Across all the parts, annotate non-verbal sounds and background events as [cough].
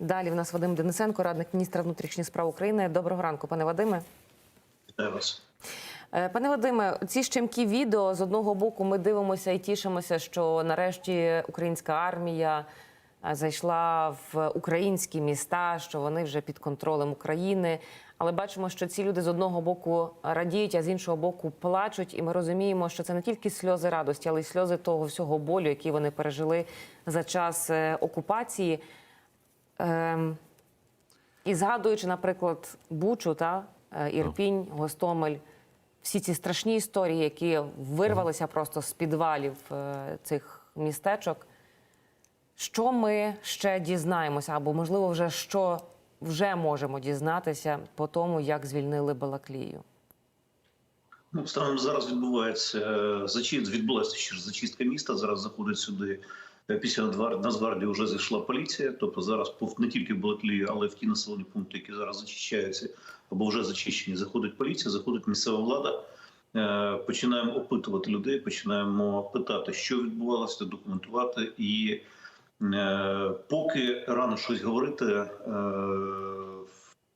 Далі в нас Вадим Денисенко, радник міністра внутрішніх справ України. Доброго ранку, пане Вадиме. Вітаю вас. Е, Пане Вадиме, ці щемкі відео з одного боку ми дивимося і тішимося, що нарешті українська армія е, зайшла в українські міста, що вони вже під контролем України. Але бачимо, що ці люди з одного боку радіють, а з іншого боку плачуть. І ми розуміємо, що це не тільки сльози радості, але й сльози того всього болю, який вони пережили за час е, окупації. Ем, і згадуючи, наприклад, Бучу та е, Ірпінь, Гостомель, всі ці страшні історії, які вирвалися просто з підвалів е, цих містечок. Що ми ще дізнаємося, або можливо, вже що вже можемо дізнатися по тому, як звільнили Балаклію? Ну, станом зараз відбувається е, зачист, відбулася ще зачистка міста. Зараз заходить сюди після Нацгвар- Нацгвардії вже зайшла поліція. Тобто зараз не тільки в Балаклію, але й в ті населені пункти, які зараз зачищаються або вже зачищені. Заходить поліція, заходить місцева влада. Е, Починаємо опитувати людей, починаємо питати, що відбувалося, документувати. І е, поки рано щось говорити, е,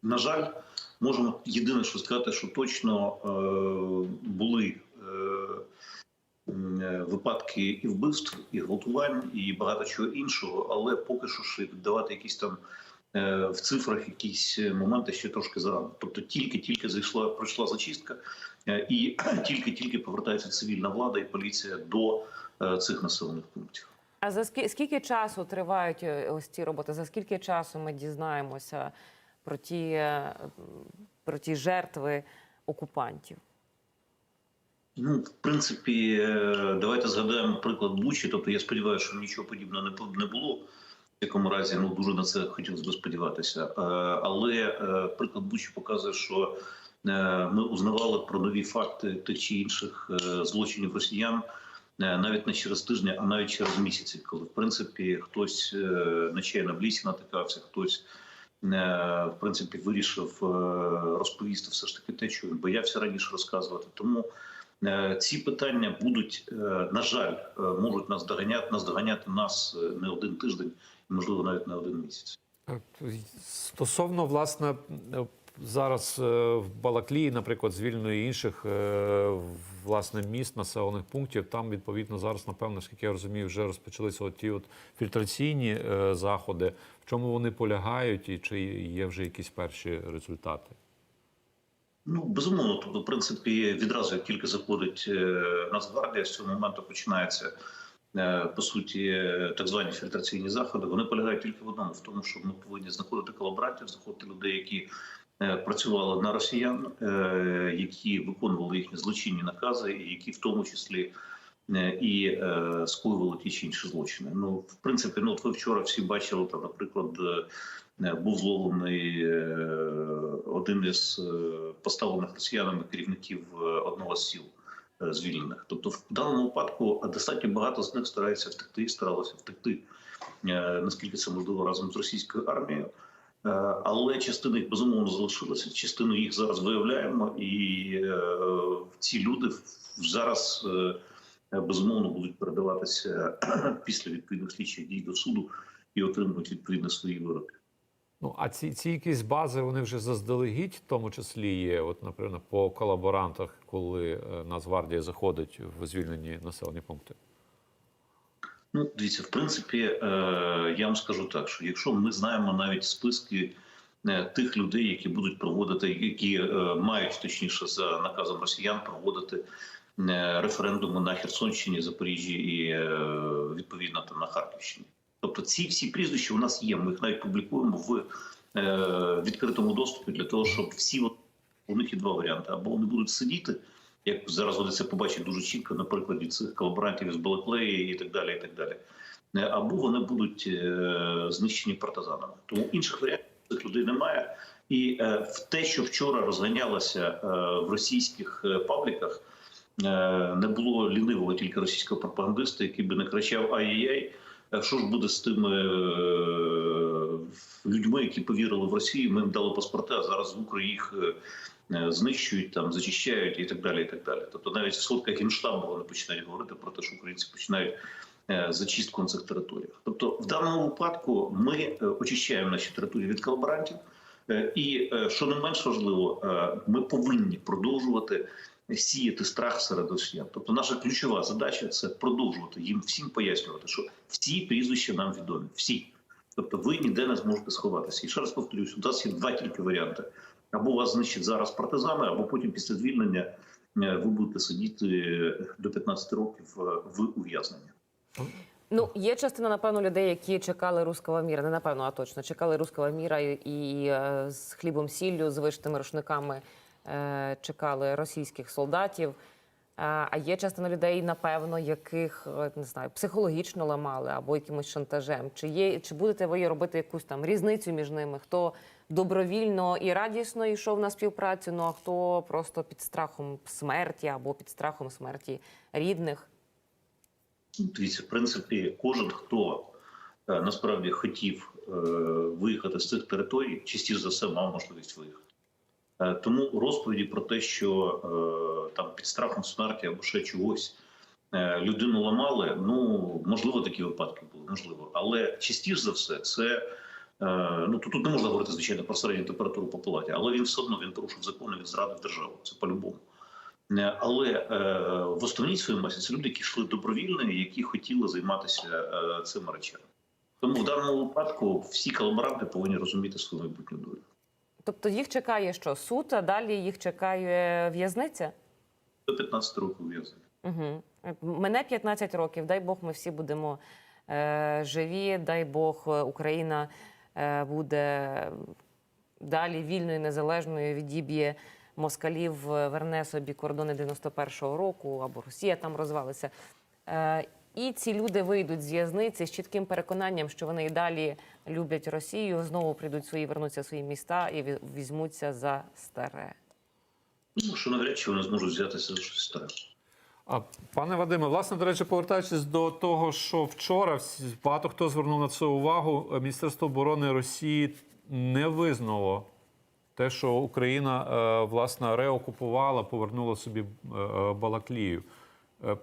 на жаль, можемо єдине, що сказати, що точно були випадки і вбивств, і гвалтувань, і багато чого іншого, але поки що ще віддавати якісь там е, в цифрах якісь моменти ще трошки зарано. Тобто тільки-тільки зайшла, пройшла зачистка, е, і [clears throat] тільки-тільки повертається цивільна влада і поліція до е, цих населених пунктів. А за скільки часу тривають е, ось ці роботи? За скільки часу ми дізнаємося про ті, е, про ті жертви окупантів? Ну, в принципі, е, давайте згадаємо приклад Бучі. Тобто, я сподіваюся, що нічого подібного не було. В якому разі ну дуже на це хотілося б сподіватися. Е, Але е, приклад Бучі показує, що ми узнавали про нові факти тих чи інших злочинів росіян навіть не через тижні, а навіть через місяці, коли в принципі хтось нечайно в лісі натикався, хтось. В принципі, вирішив розповісти все ж таки те, що він боявся раніше розказувати. Тому Ці питання будуть, е, на жаль, е, можуть нас доганяти, наздоганяти нас е, не один тиждень, і, можливо, навіть не один місяць. Е, Стосовно власне е, зараз е, в Балаклії, наприклад, звільнено і інших е, власне міст, населених пунктів. Там відповідно зараз, напевно, скільки я розумію, вже розпочалися от ті от фільтраційні е, заходи. В чому вони полягають, і чи є вже якісь перші результати? Ну безумовно, тобто, в принципі, відразу як тільки заходить е, Нацгвардія, з цього моменту починається е, по суті е, так звані фільтраційні заходи. Вони полягають тільки в одному, в тому, що ми повинні знаходити колаборантів, знаходити людей, які працювали на росіян, які виконували їхні злочинні накази, і які в тому числі. І е, скоювали ті чи інші злочини. Ну, в принципі, ну от ви вчора всі бачили там, наприклад, був зловлений е, один із е, поставлених росіянами керівників е, одного з сіл е, звільнених. Тобто, в даному випадку достатньо багато з них стараються втекти, старалися втекти, е, наскільки це можливо разом з російською армією. Е, Але частина їх безумовно залишилася. Частину їх зараз виявляємо, і е, ці люди зараз е, безумовно будуть передаватися [clears throat] після відповідних слідчих дій до суду і отримують відповідно свої вироки. Ну а ці, ці якісь бази вони вже заздалегідь, в тому числі є, от, наприклад, по колаборантах, коли е, Нацгвардія заходить в звільнені населені пункти. Ну, дивіться, в принципі, е, я вам скажу так, що якщо ми знаємо навіть списки е, тих людей, які будуть проводити, які мають точніше за наказом росіян проводити референдуми на Херсонщині, Запоріжжі і відповідно там на Харківщині. Тобто ці всі прізвища у нас є. Ми їх навіть публікуємо в е, відкритому доступі для того, щоб всі у них є два варіанти: або вони будуть сидіти. Як зараз вони це побачать дуже чітко на прикладі цих колаборантів із Балаклеї і так далі. і так далі. Е, Або вони будуть е, знищені партизанами. Тому інших варіантів цих людей немає. І в те, що вчора розганялося в російських пабліках, не було лінивого тільки російського пропагандиста, який би не кричав ай-яй-яй. Що ж буде з тими е, людьми, які повірили в Росію? Ми їм дали паспорти, а зараз звуки їх е, е, знищують, там зачищають і так далі. І так далі. Тобто навіть в сходках генштабу вони починають говорити про те, що українці починають зачистку на цих територіях. Тобто, в даному випадку ми очищаємо наші території від колаборантів, і що не менш важливо, ми повинні продовжувати сіяти страх серед росіян. Тобто, наша ключова задача це продовжувати їм всім пояснювати, що всі прізвища нам відомі. Всі. Тобто ви ніде не зможете сховатися. І ще раз повторюсь, у нас є два тільки варіанти: або вас знищать зараз партизани, або потім після звільнення е, ви будете сидіти до 15 років е, в ув'язненні. Ну, є частина, напевно, людей, які чекали руського міра. Не напевно, а точно чекали руського міра і, і е, з хлібом сіллю, з вишитими рушниками е, чекали російських солдатів. Е, а є частина людей, напевно, яких е, не знаю, психологічно ламали або якимось шантажем. Чи є, чи будете ви робити якусь там різницю між ними? Хто добровільно і радісно йшов на співпрацю? Ну а хто просто під страхом смерті або під страхом смерті рідних? Дивіться, в принципі, кожен, хто е, насправді хотів е, виїхати з цих територій, частіше за все мав можливість виїхати. Е, Тому розповіді про те, що е, там під страхом смерті або ще чогось е, людину ламали, ну можливо, такі випадки були, можливо. Але частіше за все, це ну тут, тут не можна говорити звичайно про середню температуру по палаті, але він все одно він порушив закони, він зрадив державу. Це по-любому. Але е, в основній своїй масі це люди, які йшли добровільно, які хотіли займатися е, цими речами. Тому в даному випадку всі колаборанти повинні розуміти свою майбутню долю. Тобто їх чекає що? Суд, а далі їх чекає в'язниця? До 15 років ув'язнення. Угу. Мене 15 років. Дай Бог, ми всі будемо е, живі. Дай Бог, е, Україна е, буде далі вільною, незалежною, відіб'є москалів, е, верне собі кордони 91-го року, або Росія там розвалиться. Е, і ці люди вийдуть з в'язниці з чітким переконанням, що вони і далі люблять Росію, знову прийдуть свої, вернуться в свої міста і візьмуться за старе. Ну, що навряд чи вони зможуть взятися за щось старе. А пане Вадиме, власне, до речі, повертаючись до того, що вчора всі- багато хто звернув на це увагу. е, Міністерство оборони Росії не визнало те, що Україна е, власне реокупувала, повернула собі е, е, Балаклію. Е,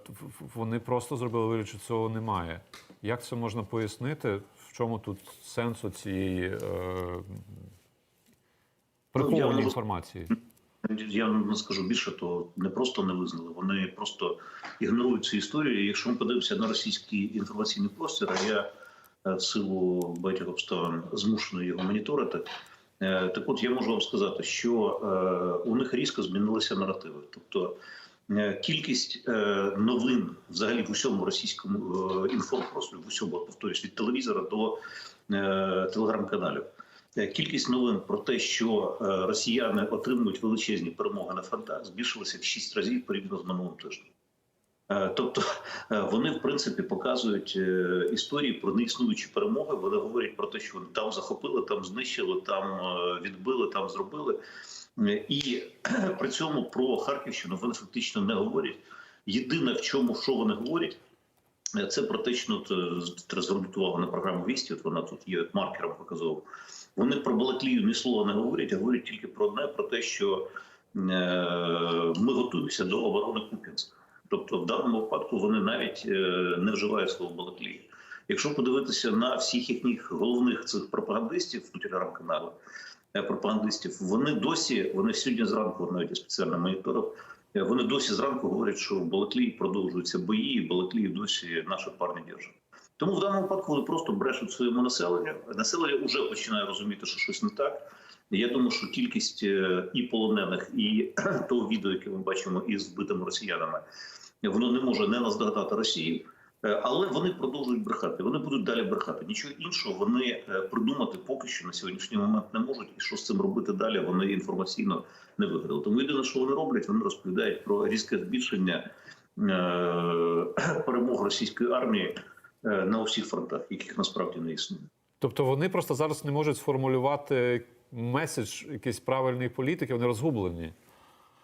Вони просто зробили вигляд, що цього немає. Як це можна пояснити? В чому тут сенсу цієї е, прихованої можу- інформації? Я не скажу більше, то не просто не визнали, вони просто ігнорують цю історію. І якщо ми подивимося на російський інформаційний простір, а я е, в силу багатьох обставин змушений його моніторити. е, Так от я можу вам сказати, що у них різко змінилися наративи. Тобто кількість е, новин взагалі в усьому російському е, інформпросторі, в усьому повторюсь, від телевізора до е, телеграм-каналів. Е, Кількість новин про те, що е, росіяни отримують величезні перемоги на фронтах, збільшилася в 6 разів порівняно з минулим тижнем. Е, Тобто е, вони в принципі показують е, історії про неіснуючі перемоги. Вони говорять про те, що вони там захопили, там знищили, там е, відбили, там зробили. І [clears throat] при цьому про Харківщину вони фактично не говорять. Єдине, в чому що вони говорять, це про те, що треба звернути увагу на програму Вісті. От вона тут є маркером показова. Вони про Балаклію ні слова не говорять, а говорять тільки про одне: про те, що е, ми готуємося до оборони Куп'янська. Тобто, в даному випадку вони навіть е, не вживають слово Балаклія. Якщо подивитися на всіх їхніх головних цих пропагандистів у телеграм-каналах, пропагандистів, вони досі, вони сьогодні зранку навіть я спеціально моніторив, е, вони досі зранку говорять, що в Балаклії продовжуються бої, і Балаклії досі наші парні держать. Тому в даному випадку вони просто брешуть своєму населенню. Населення вже починає розуміти, що щось не так. Я думаю, що кількість е, і полонених, і [clears throat] того відео, яке ми бачимо із збитими росіянами, воно не може не наздогадати Росію. Е, Але вони продовжують брехати. Вони будуть далі брехати. Нічого іншого вони е, придумати поки що на сьогоднішній момент не можуть. І що з цим робити далі? Вони інформаційно не виграли. Тому єдине, що вони роблять, вони розповідають про різке збільшення е, [clears throat] перемог російської армії на усіх фронтах, яких насправді не існує. Тобто вони просто зараз не можуть сформулювати меседж якийсь правильної політики, вони розгублені.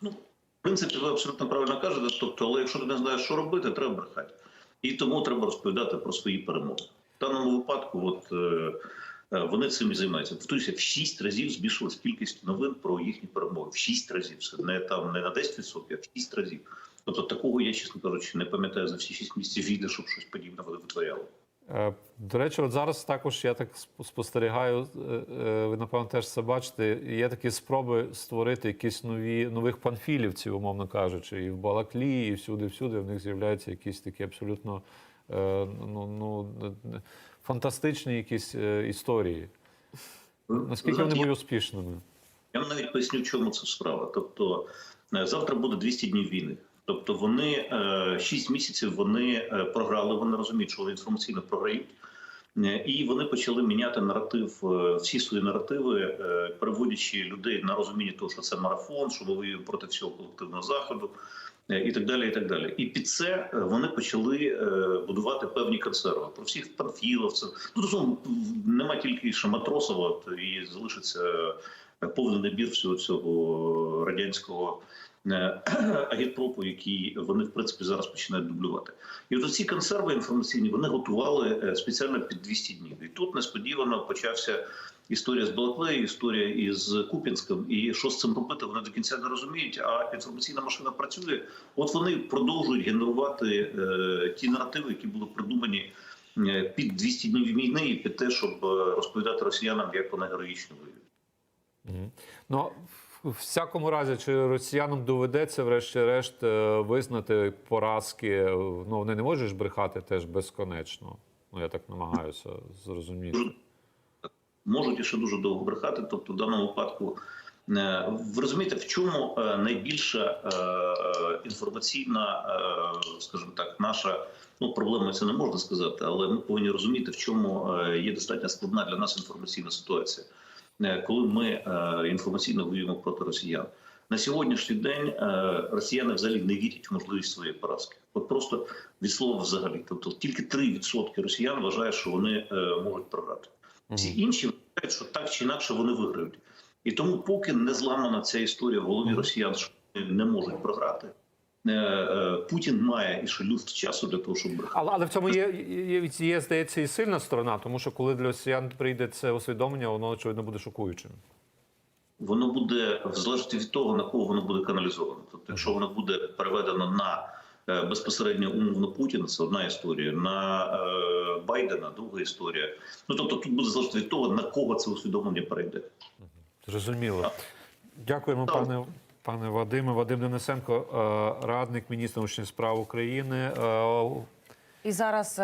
Ну, в принципі, ви абсолютно правильно кажете. Тобто, але якщо ти не знаєш, що робити, треба брехати. І тому треба розповідати про свої перемоги. В даному випадку, от е, е, вони цим і займаються. Повторюся, в 6 разів збільшилась кількість новин про їхні перемоги. В 6 разів. Це не там не на 10%, а в 6 разів. Тобто такого я, чесно кажучи, не пам'ятаю за всі шість місяців війни, щоб щось подібне вони витворяли. Е, До речі, от зараз також я так сп- спостерігаю. е, е, Ви напевно теж це бачите. Є такі спроби створити якісь нові нових панфілівців, умовно кажучи, і в Балаклії, і всюди, всюди в них з'являються якісь такі абсолютно ну, ну, фантастичні якісь історії. Наскільки вони були успішними? Я вам навіть поясню, чому це справа. Тобто завтра буде 200 днів війни. Тобто вони 6 місяців вони е, програли. Вони розуміють, що вони інформаційно програють. Е, І вони почали міняти наратив, е, всі свої наративи, е, переводячи людей на розуміння того, що це марафон, що ми проти всього колективного заходу, е, і так далі. І так далі. І під це е, вони почали е, будувати певні консерви про всіх панфіловців. Ну тобто нема тільки ще Матросова, от, і залишиться е, повний набір всього цього радянського е, [clears throat] агітпропу, який вони в принципі зараз починають дублювати. І от ці консерви інформаційні вони готували е, спеціально під 200 днів. І тут несподівано почався історія з Балаклею, історія із Купінським. І що з цим робити, вони до кінця не розуміють. А інформаційна машина працює. От вони продовжують генерувати е, ті наративи, які були придумані е, під 200 днів війни, і під те, щоб е, розповідати росіянам, як вони героїчно воюють. Мгм. Ну, всякому разі, чи росіянам доведеться, врешті-решт, е, визнати поразки? Ну, вони не можуть брехати теж безконечно. Ну, я так намагаюся зрозуміти. можуть і ще дуже довго брехати. Тобто, в даному випадку, е, ви розумієте, в чому е, найбільша інформаційна, скажімо так, наша ну проблема це не можна сказати, але ми повинні розуміти, в чому є достатньо складна для нас інформаційна ситуація, коли ми е, інформаційно воюємо проти росіян. На сьогоднішній день е, росіяни взагалі не вірять в можливість своєї поразки. От просто від слова взагалі. Тобто тільки 3% росіян вважають, що вони е, можуть програти. Всі інші вважають, що так чи інакше вони виграють. І тому, поки не зламана ця історія в голові росіян, що вони не можуть програти, е, е, Путін має і ще люфт часу для того, щоб брехати. Але, але в цьому є, є, є, здається, і сильна сторона, тому що коли для росіян прийде це усвідомлення, воно очевидно буде шокуючим. Воно буде в залежності від того, на кого воно буде каналізовано. Тобто, якщо воно буде переведено на е, безпосередньо умовно Путіна, це одна історія, на е, Байдена друга історія. Ну тобто, тут буде залежати від того, на кого це усвідомлення перейде. Зрозуміло. Дякуємо, Так. пане. Пане Вадиме, Вадим Денисенко, е, радник міністра внутрішніх справ України. Е, І зараз е,